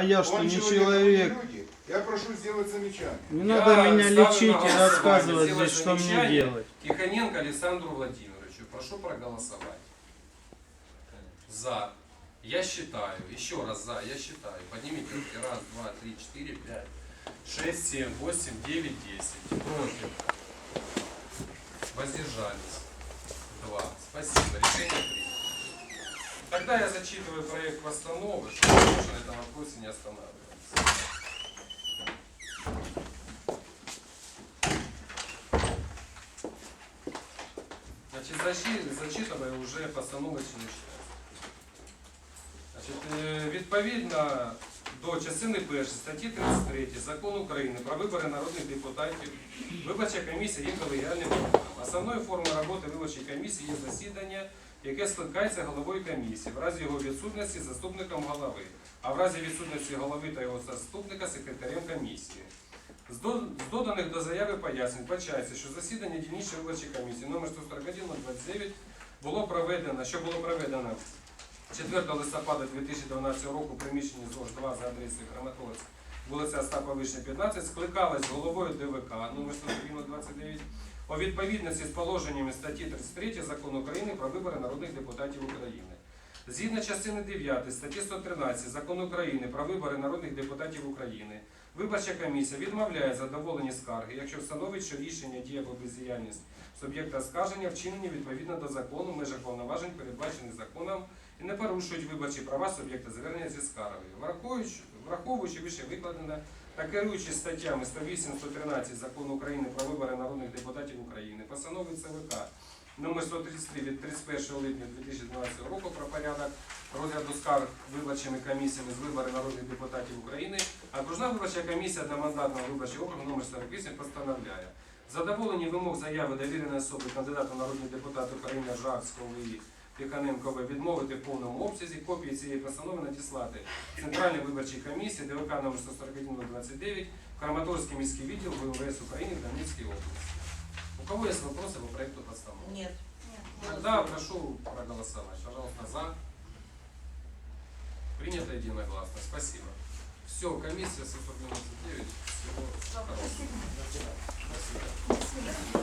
А я что, Он не человек, люди. Я прошу сделать замечание. Не Я надо меня ставлю лечить и голосование рассказывать здесь, что мне замечание. делать. Тихоненко Александру Владимировичу. Прошу проголосовать. За. Я считаю. Еще раз за. Я считаю. Поднимите руки. Раз, два, три, четыре, пять, шесть, семь, восемь, девять, десять. Против. Воздержались. Два. Спасибо. Решение принято. Тогда я зачитываю проект постановы, чтобы мы на этом вопросе не останавливались. Значит, защи- зачитываю уже постанову чинної Значить, е, відповідно до частини першої статті 33 Закону України про вибори народних депутатів, виборча комісія є колегіальним органом. Основною формою роботи виборчої комісії є засідання, Яке скликається головою комісії, в разі його відсутності заступником голови, а в разі відсутності голови та його заступника секретарем комісії. З доданих до заяви пояснень бачається, що засідання дільничної виборчої комісії номер 141 29 було проведено, що було проведено 4 листопада 2012 року в приміщенні ЗОЖ 2 за адресою Краматорськ, вулиця Остапа Вишня, 15, скликалась головою ДВК номер 141 29 у відповідності з положеннями статті 33 Закону України про вибори народних депутатів України. Згідно частини 9 статті 113 Закону України про вибори народних депутатів України, виборча комісія відмовляє задоволені скарги, якщо встановить, що рішення дія або бездіяльність суб'єкта скарження вчинені відповідно до закону межах повноважень, передбачених законом, і не порушують виборчі права суб'єкта звернення зі скаргою. Враховуючи, вище викладене та керуючись статтями 108-113 Закону України про вибори народних депутатів постанови ЦВК номер 133 від 31 липня 2012 року про порядок розгляду скарг виборчими комісіями з вибори народних депутатів України, окружна виборча комісія одномандатного виборчого округу номер 48 постановляє задоволені вимог заяви довіреної особи кандидата в народний депутат України Жакського і Тихоненко відмовити в повному обсязі копії цієї постанови надіслати Центральній виборчій комісії ДВК номер 141 Краматорський міський відділ ВМВС України в Донецькій області. У кого есть вопросы по проекту постановки? Нет. Тогда прошу проголосовать. Пожалуйста, за. Принято единогласно. Спасибо. Все, комиссия 199. Всего хорошего. До свидания.